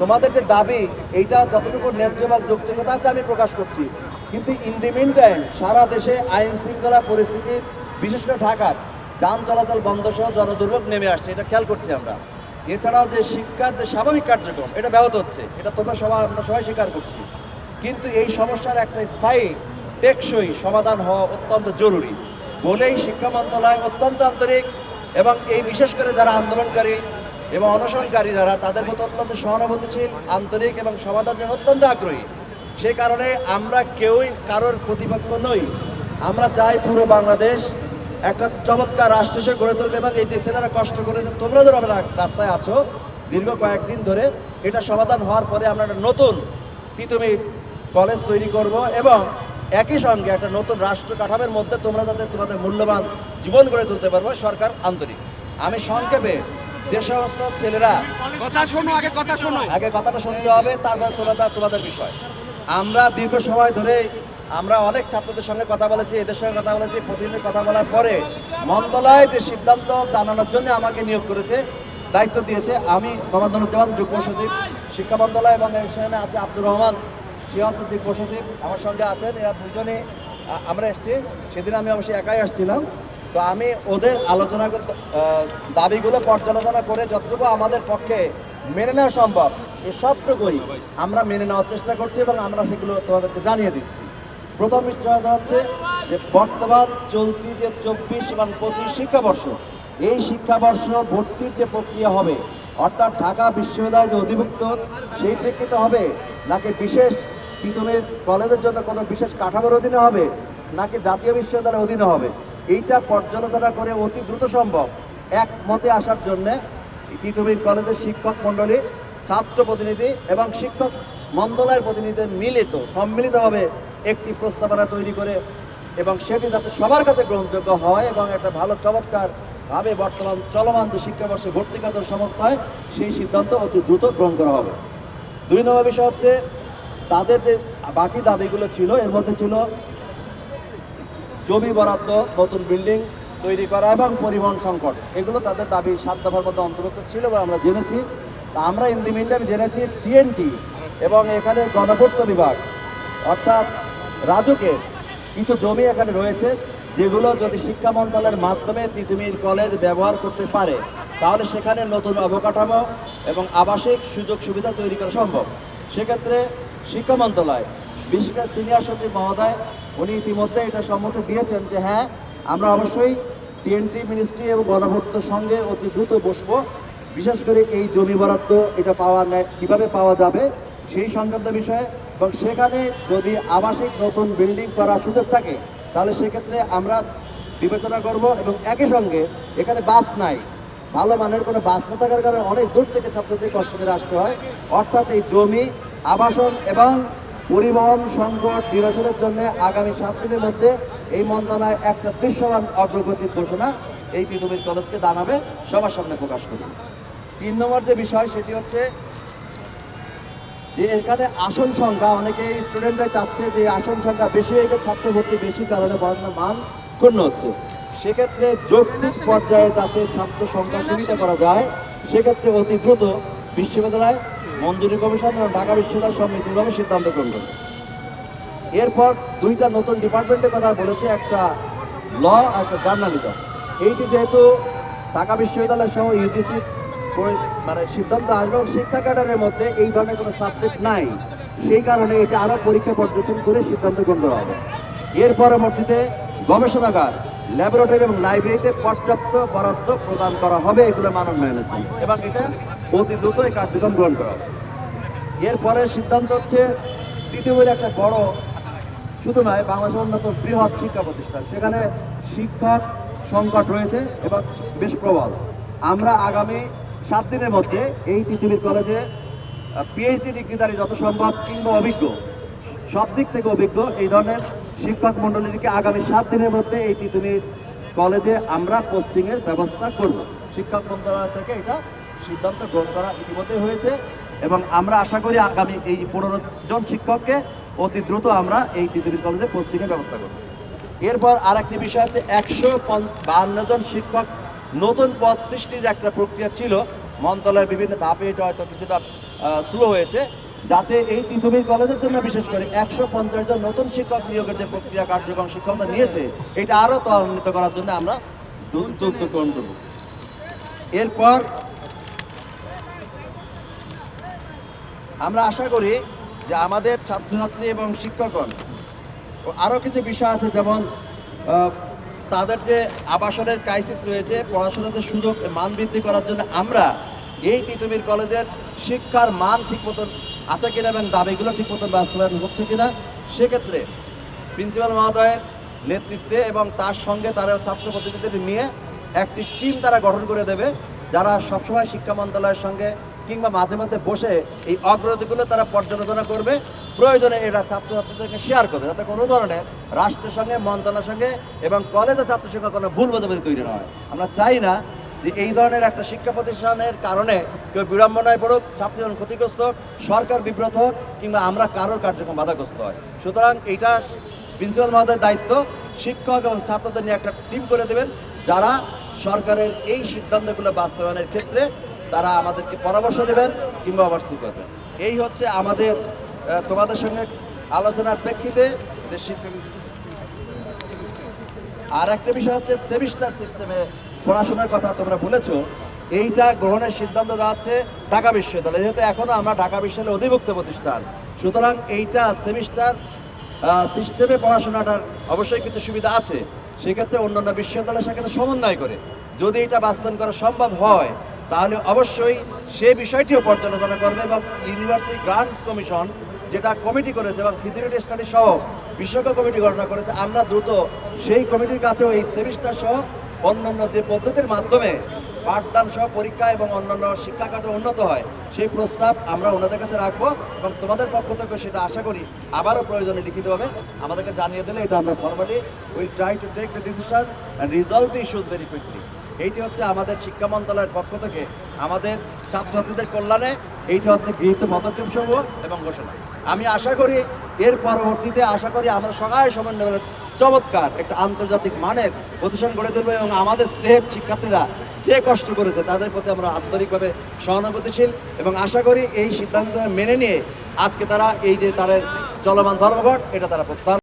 তোমাদের যে দাবি, এইটা যতটুকু ন্যায্য এবং যৌক্তিকতা আছে, আমি প্রকাশ করছি। কিন্তু ইন দি মিন টাইম সারা দেশে আইন শৃঙ্খলা পরিস্থিতির বিশেষ করে ঢাকার যান চলাচল বন্ধ সহ জনদুর্ভোগ নেমে আসছে, এটা খেয়াল করছি আমরা। এছাড়াও যে শিক্ষার যে স্বাভাবিক কার্যক্রম, এটা ব্যাহত হচ্ছে, এটা তোমরা সবাই, আমরা সবাই স্বীকার করছি। কিন্তু এই সমস্যার একটা স্থায়ী, টেকসই সমাধান হওয়া অত্যন্ত জরুরি। বলেই শিক্ষা মন্ত্রণালয় অত্যন্ত আন্তরিক এবং এই বিশেষ করে যারা আন্দোলনকারী এবং অনশনকারী যারা, তাদের মতো অত্যন্ত সহানুভূতিশীল, আন্তরিক এবং সমাধান অত্যন্ত আগ্রহী। সে কারণে আমরা কেউই কারোর প্রতিপক্ষ নই। আমরা চাই পুরো বাংলাদেশ একটা চমৎকার রাষ্ট্র হিসেবে গড়ে তুলবে এবং এই যে ছেলেরা কষ্ট করেছে তোমরা যারা আমরা রাস্তায় আছো, দীর্ঘ কয়েকদিন ধরে এটা সমাধান হওয়ার পরে আমরা একটা নতুন তিতুমির কলেজ তৈরি করব এবং একই সঙ্গে একটা নতুন রাষ্ট্র কাঠামের মধ্যে তোমরা যাতে তোমাদের মূল্যবান জীবন গড়ে তুলতে পারব সরকার আন্তরিক। আমি সংক্ষেপে যে সমস্ত ছেলেরা। কথা শোনো আগে কথা শোনো। আগে কথাটা শুনতে হবে তারপর তোমাদের তোমাদের বিষয়। আমরা দীর্ঘ সময় ধরে আমরা অনেক ছাত্রদের সঙ্গে কথা বলেছি এদের সঙ্গে কথা বলেছি প্রতিদিন কথা বলার পরে মন্ত্রণালয় যে সিদ্ধান্ত জানানোর জন্য আমাকে নিয়োগ করেছে দায়িত্ব দিয়েছে আমি মোহাম্মদুজ্জামান যুগ্ম সচিব শিক্ষা মন্ত্রণালয় এবং সেখানে আছে আব্দুর রহমান সে হচ্ছে যুগ্ম সচিব আমার সঙ্গে আছেন এরা দুজনে আমরা এসছি। সেদিন আমি অবশ্যই একাই আসছিলাম। তো আমি ওদের আলোচনা দাবিগুলো পর্যালোচনা করে যতটুকু আমাদের পক্ষে মেনে নেওয়া সম্ভব এই সবটুকুই আমরা মেনে নেওয়ার চেষ্টা করছি এবং আমরা সেগুলো তোমাদেরকে জানিয়ে দিচ্ছি। প্রথম বিষয়টা হচ্ছে যে বর্তমান চলতি যে চব্বিশ এবং পঁচিশ শিক্ষাবর্ষ, এই শিক্ষাবর্ষ ভর্তির যে প্রক্রিয়া হবে, অর্থাৎ ঢাকা বিশ্ববিদ্যালয় যে অধিভুক্ত, সেই প্রেক্ষিতে হবে নাকি বিশেষ পৃথিবীর কলেজের জন্য কোনো বিশেষ কাঠামোর অধীনে হবে, নাকি জাতীয় বিশ্ববিদ্যালয়ের অধীনে হবে? এইটা পর্যালোচনা করে অতি দ্রুত সম্ভব। এক মতে আসার জন্যে পৃথিবীর কলেজের শিক্ষক মণ্ডলী, ছাত্র প্রতিনিধি এবং শিক্ষক মন্ত্রণালয়ের প্রতিনিধি মিলিত, সম্মিলিতভাবে একটি প্রস্তাবনা তৈরি করে এবং সেটি যাতে সবার কাছে গ্রহণযোগ্য হয় এবং একটা ভালো চমৎকার ভাবে বর্তমান চলমান যে শিক্ষাবর্ষে ভর্তি কাজের সমর্থ হয়, সেই সিদ্ধান্ত অতি দ্রুত গ্রহণ করা হবে। দুই নম্বর বিষয় হচ্ছে, তাদের যে বাকি দাবিগুলো ছিল, এর মধ্যে ছিল জমি বরাদ্দ, নতুন বিল্ডিং তৈরি করা এবং পরিবহন সংকট, এগুলো তাদের দাবি। সাত দফার মধ্যে অন্তর্ভুক্ত ছিল বা আমরা জেনেছি। তা আমরা ইন দি জেনেছি টিএনটি এবং এখানে গণপূর্ত বিভাগ। অর্থাৎ রাজুকের কিছু জমি এখানে রয়েছে, যেগুলো যদি শিক্ষা মন্ত্রণালয়ের মাধ্যমে তিতুমির কলেজ ব্যবহার করতে পারে, তাহলে সেখানে নতুন অবকাঠামো এবং আবাসিক সুযোগ সুবিধা তৈরি করা সম্ভব। সেক্ষেত্রে শিক্ষা মন্ত্রণালয়, বিশেষ করে সিনিয়র সচিব মহোদয় উনি ইতিমধ্যে এটা সম্মতি দিয়েছেন যে হ্যাঁ আমরা অবশ্যই টিএনটি মিনিস্ট্রি এবং গণভূর্তর সঙ্গে অতি দ্রুত বসবো। বিশেষ করে এই জমি বরাদ্দ এটা পাওয়া কীভাবে পাওয়া যাবে সেই সংক্রান্ত বিষয়ে। এবং সেখানে যদি আবাসিক নতুন বিল্ডিং করার সুযোগ থাকে, তাহলে সেক্ষেত্রে আমরা বিবেচনা করব এবং একই সঙ্গে এখানে বাস নাই। ভালো মানের কোনো বাস না থাকার কারণে অনেক দূর থেকে ছাত্রদের কষ্ট করে আসতে হয়। অর্থাৎ এই জমি, আবাসন এবং পরিবহন সংকট নিরসনের জন্য আগামী সাত দিনের মধ্যে এই মন্ত্রণালয় একটা দৃশ্যমান অগ্রগতির ঘোষণা এই তিতুমির কলেজকে দাঁড়াবে সবার সামনে প্রকাশ করবে। তিন নম্বর যে বিষয়, সেটি হচ্ছে যে এখানে আসন সংখ্যা অনেকে স্টুডেন্টরা চাচ্ছে যে আসন সংখ্যা বেশি হয়ে গেছে ছাত্র ভর্তি বেশি, কারণে পড়াশোনার মান ক্ষুণ্ণ হচ্ছে। সেক্ষেত্রে যৌক্তিক পর্যায়ে যাতে ছাত্র সংখ্যা সীমিত করা যায়, সেক্ষেত্রে অতি দ্রুত বিশ্ববিদ্যালয় মঞ্জুরি কমিশন এবং ঢাকা বিশ্ববিদ্যালয় সমিতিভাবে সিদ্ধান্ত গ্রহণ করবে এরপর দুইটা নতুন ডিপার্টমেন্টের কথা বলেছে, একটা ল আর একটা জার্নালিজম। এইটি যেহেতু ঢাকা বিশ্ববিদ্যালয় সহ ইউজিসি মানে সিদ্ধান্ত আসবে শিক্ষা ক্যাডারের মধ্যে এই ধরনের কোনো সাবজেক্ট নাই। সেই কারণে এটা আরও পরীক্ষা পর্যবেক্ষণ করে সিদ্ধান্ত গ্রহণ করা হবে। এর পরবর্তীতে গবেষণাগার ল্যাবরেটরি এবং লাইব্রেরিতে পর্যাপ্ত বরাদ্দ প্রদান করা হবে এগুলো মানোন্নয়নের জন্য এবং এটা অতি দ্রুত এই কার্যক্রম গ্রহণ করা হবে এরপরে সিদ্ধান্ত হচ্ছে তৃতীয় একটা বড় শুধু নয়, বাংলাদেশের অন্যতম বৃহৎ শিক্ষা প্রতিষ্ঠান। সেখানে শিক্ষক সংকট রয়েছে এবং বেশ প্রবল। আমরা আগামী সাত দিনের মধ্যে এই পৃথিবীর কলেজে পিএইচডি ডিগ্রিধারী যত সম্ভব কিংবা অভিজ্ঞ, সব দিক থেকে অভিজ্ঞ, এই ধরনের শিক্ষক মণ্ডলীকে আগামী সাত দিনের মধ্যে এই পৃথিবীর কলেজে আমরা পোস্টিংয়ের ব্যবস্থা করব। শিক্ষক মন্ত্রণালয় থেকে এটা সিদ্ধান্ত গ্রহণ করা ইতিমধ্যে হয়েছে এবং আমরা আশা করি আগামী এই পনেরো জন শিক্ষককে অতি দ্রুত আমরা এই পৃথিবীর কলেজে পোস্টিংয়ের ব্যবস্থা করব। এরপর আরেকটি বিষয় আছে, একশো বাহান্ন জন শিক্ষক নতুন পদ সৃষ্টির একটা প্রক্রিয়া ছিল। মন্ত্রণালয়ের বিভিন্ন ধাপে এটা হয়তো কিছুটা স্লো হয়েছে। যাতে এই তিতুমির কলেজের জন্য বিশেষ করে একশো পঞ্চাশ জন নতুন শিক্ষক নিয়োগের যে প্রক্রিয়া কার্যক্রম শিক্ষকতা নিয়েছে, এটা আরও ত্বরান্বিত করার জন্য আমরা উদ্যোগ গ্রহণ করব। এরপর আমরা আশা করি যে আমাদের ছাত্রছাত্রী এবং শিক্ষকগণ আরও কিছু বিষয় আছে যেমন তাদের যে আবাসনের ক্রাইসিস রয়েছে পড়াশোনাতে সুযোগ, মান বৃদ্ধি করার জন্য আমরা এই তিতুমির কলেজের শিক্ষার মান ঠিক মতন আছে কিনা এবং দাবিগুলো ঠিক মতন বাস্তবায়ন হচ্ছে কিনা, সেক্ষেত্রে প্রিন্সিপাল মহোদয়ের নেতৃত্বে এবং তার সঙ্গে তারা ছাত্র প্রতিনিধিদের নিয়ে একটি টিম তারা গঠন করে দেবে, যারা সবসময় শিক্ষা মন্ত্রণালয়ের সঙ্গে কিংবা মাঝে মাঝে বসে এই অগ্রগতিগুলো তারা পর্যালোচনা করবে। প্রয়োজনে এরা ছাত্রছাত্রীদেরকে শেয়ার করবে। যাতে কোনো ধরনের রাষ্ট্রের সঙ্গে মন্ত্রণালয়ের সঙ্গে এবং কলেজের ছাত্রের সঙ্গে কোনো ভুল বোঝাবুঝি তৈরি না হয়। আমরা চাই না যে এই ধরনের একটা শিক্ষা প্রতিষ্ঠানের কারণে কেউ বিড়ম্বনায় পড়ুক ছাত্রজন ক্ষতিগ্রস্ত হোক, সরকার বিব্রত হোক কিংবা আমরা কারোর কার্যক্রম বাধাগ্রস্ত হয়। সুতরাং এইটা প্রিন্সিপাল মহোদয়ের দায়িত্ব। শিক্ষক এবং ছাত্রদের নিয়ে একটা টিম করে দেবেন যারা সরকারের এই সিদ্ধান্তগুলো বাস্তবায়নের ক্ষেত্রে তারা আমাদেরকে পরামর্শ দেবেন কিংবা ওভারসি করবেন। এই হচ্ছে আমাদের তোমাদের সঙ্গে আলোচনার প্রেক্ষিতে আর একটা বিষয় হচ্ছে সেমিস্টার সিস্টেমে পড়াশোনার কথা তোমরা বলেছ, এইটা গ্রহণের সিদ্ধান্ত দেওয়া হচ্ছে ঢাকা বিশ্ববিদ্যালয়, যেহেতু এখনও আমরা ঢাকা বিশ্ববিদ্যালয়ের অধিভুক্ত প্রতিষ্ঠান। সুতরাং এইটা সেমিস্টার সিস্টেমে পড়াশোনাটার অবশ্যই কিছু সুবিধা আছে। সেক্ষেত্রে অন্যান্য বিশ্ববিদ্যালয়ের সাথে সমন্বয় করে। যদি এটা বাস্তবায়ন করা সম্ভব হয় তাহলে অবশ্যই সে বিষয়টিও পর্যালোচনা করবে এবং ইউনিভার্সিটি গ্রান্টস কমিশন যেটা কমিটি করেছে এবং ফিজিবিলিটি স্টাডি সহ বিশেষজ্ঞ কমিটি গঠন করেছে, আমরা দ্রুত সেই কমিটির কাছেও এই সেমিস্টার সহ অন্যান্য যে পদ্ধতির মাধ্যমে পাঠদান সহ পরীক্ষা এবং অন্যান্য শিক্ষা কার্য উন্নত হয়, সেই প্রস্তাব আমরা ওনাদের কাছে রাখব এবং তোমাদের পক্ষ থেকে সেটা আশা করি আবারও প্রয়োজনে লিখিতভাবে আমাদেরকে জানিয়ে দিলে এটা আমরা formally will try to take the decision and resolve the issues very quickly এইটি হচ্ছে আমাদের শিক্ষা মন্ত্রণালয়ের পক্ষ থেকে আমাদের ছাত্রছাত্রীদের কল্যাণে, এইটা হচ্ছে গৃহীত পদক্ষেপ সমূহ এবং ঘোষণা। আমি আশা করি এর পরবর্তীতে আশা করি আমরা সবাই সমন্বয় চমৎকার একটা আন্তর্জাতিক মানের প্রতিষ্ঠান গড়ে তুলবো এবং আমাদের স্নেহের শিক্ষার্থীরা যে কষ্ট করেছে তাদের প্রতি আমরা আন্তরিকভাবে সহানুভূতিশীল এবং আশা করি এই সিদ্ধান্ত মেনে নিয়ে আজকে তারা এই যে তাদের চলমান ধর্মঘট, এটা তারা প্রত্যাহার